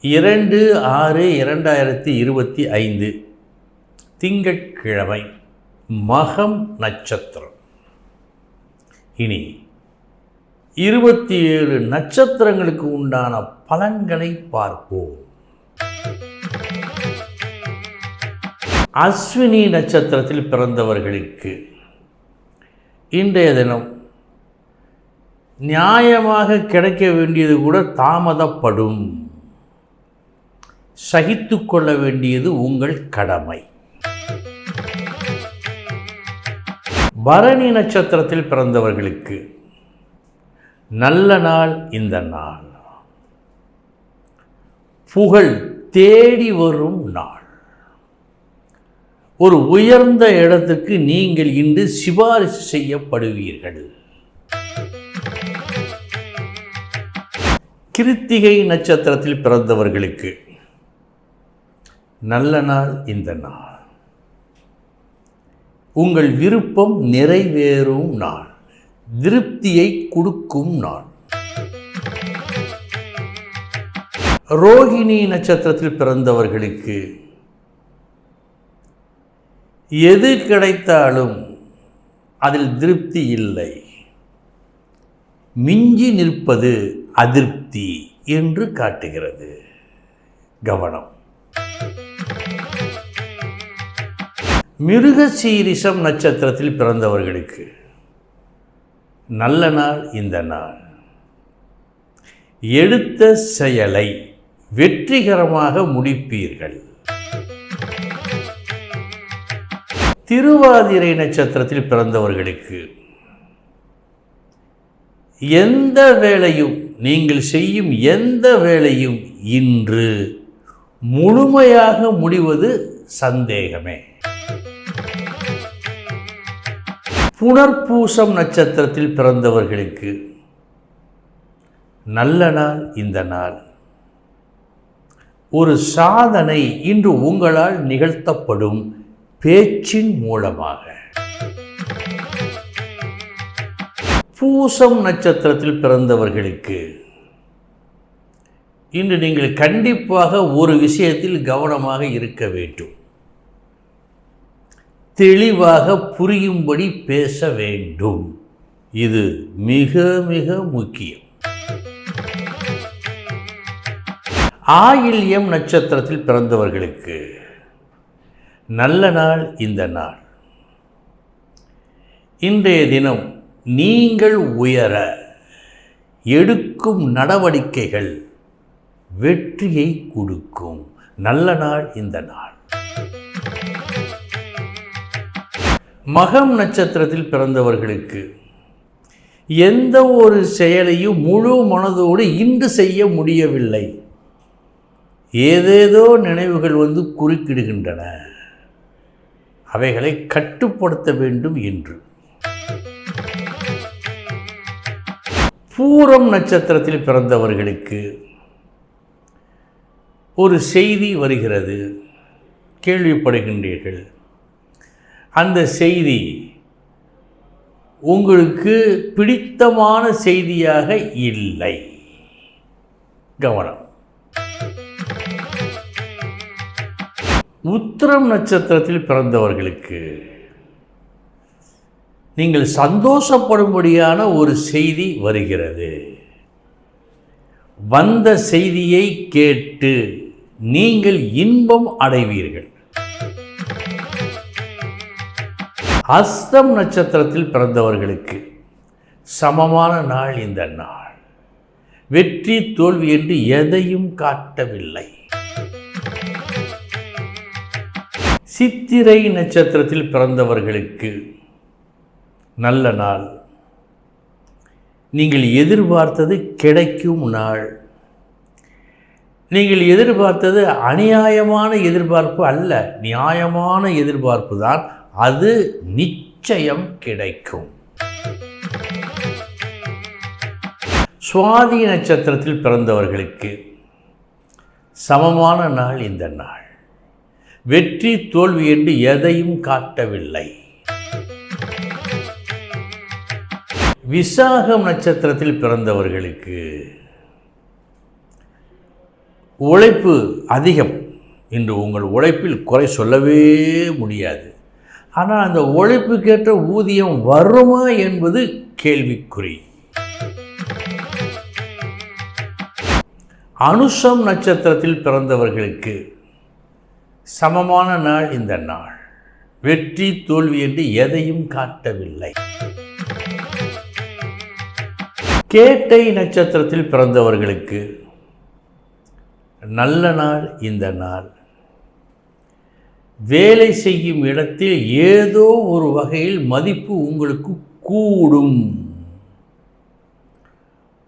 இரண்டு ஆறு இரண்டாயிரத்தி இருபத்தி ஐந்து. திங்கட்கிழமை மகம் நட்சத்திரம். இனி இருபத்தி ஏழு நட்சத்திரங்களுக்கு உண்டான பலன்களை பார்ப்போம். அஸ்வினி நட்சத்திரத்தில் பிறந்தவர்களுக்கு இன்றைய தினம் நியாயமாக கிடைக்க வேண்டியது கூட தாமதப்படும். சகித்து கொள்ள வேண்டியது உங்கள் கடமை. பரணி நட்சத்திரத்தில் பிறந்தவர்களுக்கு நல்ல நாள் இந்த நாள். புகழ் தேடி வரும் நாள். ஒரு உயர்ந்த இடத்துக்கு நீங்கள் இன்று சிபாரிசு செய்யப்படுவீர்கள். கிருத்திகை நட்சத்திரத்தில் பிறந்தவர்களுக்கு நல்ல நாள் இந்த நாள். உங்கள் விருப்பம் நிறைவேறும் நாள். திருப்தியை கொடுக்கும் நாள். ரோகிணி நட்சத்திரத்தில் பிறந்தவர்களுக்கு எது கிடைத்தாலும் அதில் திருப்தி இல்லை. மிஞ்சி நிற்பது அதிருப்தி என்று காட்டுகிறது. கவனம். மிருகசீரிஷம் நட்சத்திரத்தில் பிறந்தவர்களுக்கு நல்ல நாள் இந்த நாள். எடுத்த செயலை வெற்றிகரமாக முடிப்பீர்கள். திருவாதிரை நட்சத்திரத்தில் பிறந்தவர்களுக்கு எந்த வேலையும் நீங்கள் செய்யும் எந்த வேலையும் இன்று முழுமையாக முடிவது சந்தேகமே. புனர்பூசம் நட்சத்திரத்தில் பிறந்தவர்களுக்கு நல்ல நாள் இந்த நாள். ஒரு சாதனை இன்று உங்களால் நிகழ்த்தப்படும் பேச்சின் மூலமாக. பூசம் நட்சத்திரத்தில் பிறந்தவர்களுக்கு இன்று நீங்கள் கண்டிப்பாக ஒரு விஷயத்தில் கவனமாக இருக்க வேண்டும். தெளிவாக புரியும்படி பேச வேண்டும். இது மிக மிக முக்கியம். ஆயில்யம் நட்சத்திரத்தில் பிறந்தவர்களுக்கு நல்ல நாள் இந்த நாள். இன்றைய தினம் நீங்கள் உயர எடுக்கும் நடவடிக்கைகள் வெற்றியை கொடுக்கும். நல்ல நாள் இந்த நாள். மகம் நட்சத்திரத்தில் பிறந்தவர்களுக்கு எந்த ஒரு செயலையும் முழு மனதோடு இன்று செய்ய முடியவில்லை. ஏதேதோ நினைவுகள் வந்து குறுக்கிடுகின்றன. அவைகளை கட்டுப்படுத்த வேண்டும் என்று. பூரம் நட்சத்திரத்தில் பிறந்தவர்களுக்கு ஒரு செய்தி வருகிறது. கேள்விப்படுகின்றீர்கள். அந்த செய்தி உங்களுக்கு பிடித்தமான செய்தியாக இல்லை. கவனம். உத்திரம் நட்சத்திரத்தில் பிறந்தவர்களுக்கு நீங்கள் சந்தோஷப்படும்படியான ஒரு செய்தி வருகிறது. வந்த செய்தியை கேட்டு நீங்கள் இன்பம் அடைவீர்கள். அஸ்தம் நட்சத்திரத்தில் பிறந்தவர்களுக்கு சமமான நாள் இந்த நாள். வெற்றி தோல்வி என்று எதையும் காட்டவில்லை. சித்திரை நட்சத்திரத்தில் பிறந்தவர்களுக்கு நல்ல நாள். நீங்கள் எதிர்பார்த்தது கிடைக்கும் நாள். நீங்கள் எதிர்பார்த்தது அநியாயமான எதிர்பார்ப்பு அல்ல. நியாயமான எதிர்பார்ப்பு தான் அது நிச்சயம் கிடைக்கும். சுவாதி நட்சத்திரத்தில் பிறந்தவர்களுக்கு சமமான நாள் இந்த நாள். வெற்றி தோல்வி என்று எதையும் காட்டவில்லை. விசாகம் நட்சத்திரத்தில் பிறந்தவர்களுக்கு உழைப்பு அதிகம். இன்று உங்கள் உழைப்பில் குறை சொல்லவே முடியாது. ஆனால் அந்த உழைப்புக்கேற்ற ஊதியம் வருமா என்பது கேள்விக்குறி. அனுஷம் நட்சத்திரத்தில் பிறந்தவர்களுக்கு சமமான நாள் இந்த நாள். வெற்றி தோல்வி என்று எதையும் காட்டவில்லை. கேட்டை நட்சத்திரத்தில் பிறந்தவர்களுக்கு நல்ல நாள் இந்த நாள். வேலை செய்யும் இடத்தில் ஏதோ ஒரு வகையில் மதிப்பு உங்களுக்கு கூடும்.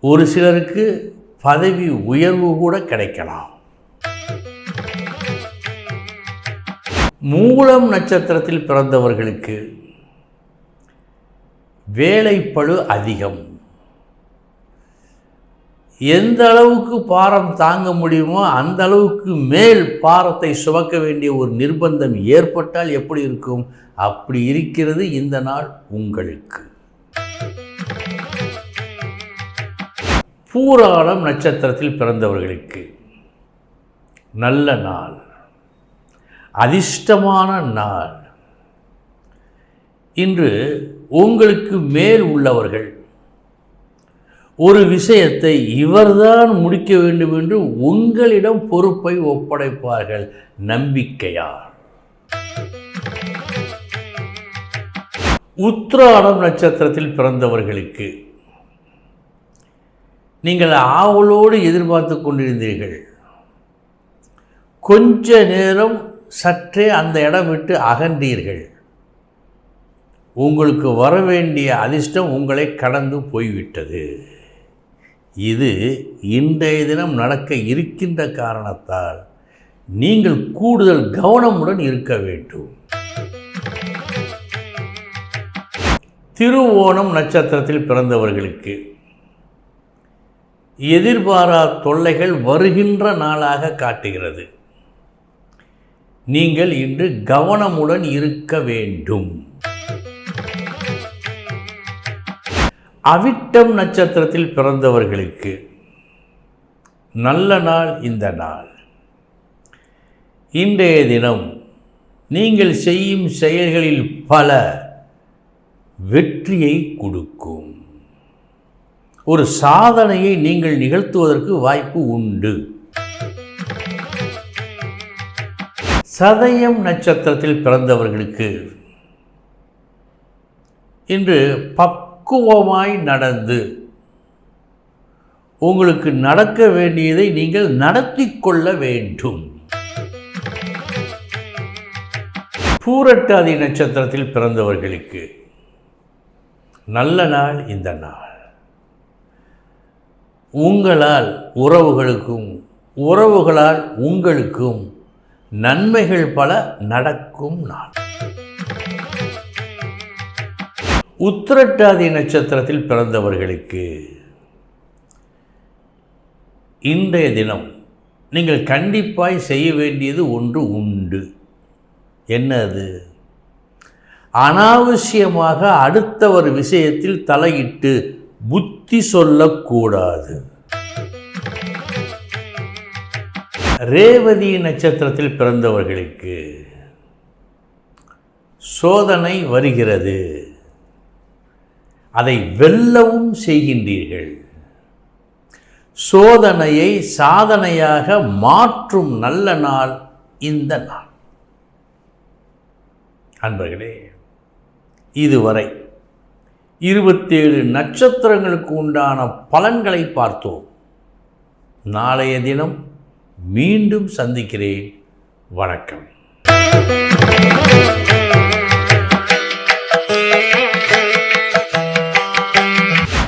ஒரு சிலருக்கு பதவி உயர்வு கூட கிடைக்கலாம். மூலம் நட்சத்திரத்தில் பிறந்தவர்களுக்கு வேலைப்பழு அதிகம். எந்த அளவுக்கு பாரம் தாங்க முடியுமோ அந்த அளவுக்கு மேல் பாரத்தை சுமக்க வேண்டிய ஒரு நிர்பந்தம் ஏற்பட்டால் எப்படி இருக்கும்? அப்படி இருக்கிறது இந்த நாள் உங்களுக்கு. பூராடம் நட்சத்திரத்தில் பிறந்தவர்களுக்கு நல்ல நாள். அதிர்ஷ்டமான நாள். இன்று உங்களுக்கு மேல் உள்ளவர்கள் ஒரு விஷயத்தை இவர்தான் முடிக்க வேண்டும் என்று உங்களிடம் பொறுப்பை ஒப்படைப்பார்கள். நம்பிக்கையார் உத்ராடம் நட்சத்திரத்தில் பிறந்தவர்களுக்கு நீங்கள் ஆவலோடு எதிர்பார்த்து கொண்டிருந்தீர்கள். கொஞ்ச நேரம் சற்றே அந்த இடம் விட்டு அகன்றீர்கள். உங்களுக்கு வர வேண்டிய அதிர்ஷ்டம் உங்களை கடந்து போய்விட்டது. இது இன்றைய தினம் நடக்க இருக்கின்ற காரணத்தால் நீங்கள் கூடுதல் கவனமுடன் இருக்க வேண்டும். திருவோணம் நட்சத்திரத்தில் பிறந்தவர்களுக்கு எதிர்பாரா தொல்லைகள் வருகின்ற நாளாக காட்டுகிறது. நீங்கள் இன்று கவனமுடன் இருக்க வேண்டும். அவிட்டம் நட்சத்திரத்தில் பிறந்தவர்களுக்கு நல்ல நாள் இந்த நாள். இன்றைய தினம் நீங்கள் செய்யும் செயல்களில் பல வெற்றியை கொடுக்கும். ஒரு சாதனையை நீங்கள் நிகழ்த்துவதற்கு வாய்ப்பு உண்டு. சதயம் நட்சத்திரத்தில் பிறந்தவர்களுக்கு இன்று பக்குவமாய் நடந்து உங்களுக்கு நடக்க வேண்டியதை நீங்கள் நடத்தி கொள்ள வேண்டும். பூரட்டாதி நட்சத்திரத்தில் பிறந்தவர்களுக்கு நல்ல நாள் இந்த நாள். உங்களால் உறவுகளுக்கும் உறவுகளால் உங்களுக்கும் நன்மைகள் பல நடக்கும் நாள். உத்திரட்டாதி நட்சத்திரத்தில் பிறந்தவர்களுக்கு இன்றைய தினம் நீங்கள் கண்டிப்பாய் செய்ய வேண்டியது ஒன்று உண்டு. என்ன அது? அனாவசியமாக அடுத்தவர் விஷயத்தில் தலையிட்டு புத்தி சொல்லக்கூடாது. ரேவதி நட்சத்திரத்தில் பிறந்தவர்களுக்கு சோதனை வருகிறது. அதை வெல்லவும் செய்கின்றீர்கள். சோதனையை சாதனையாக மாற்றும் நல்ல நாள் இந்த நாள். அன்பர்களே இதுவரை இருபத்தேழு நட்சத்திரங்களுக்கு உண்டான பலன்களை பார்த்தோம். நாளைய தினம் மீண்டும் சந்திக்கிறேன். வணக்கம்.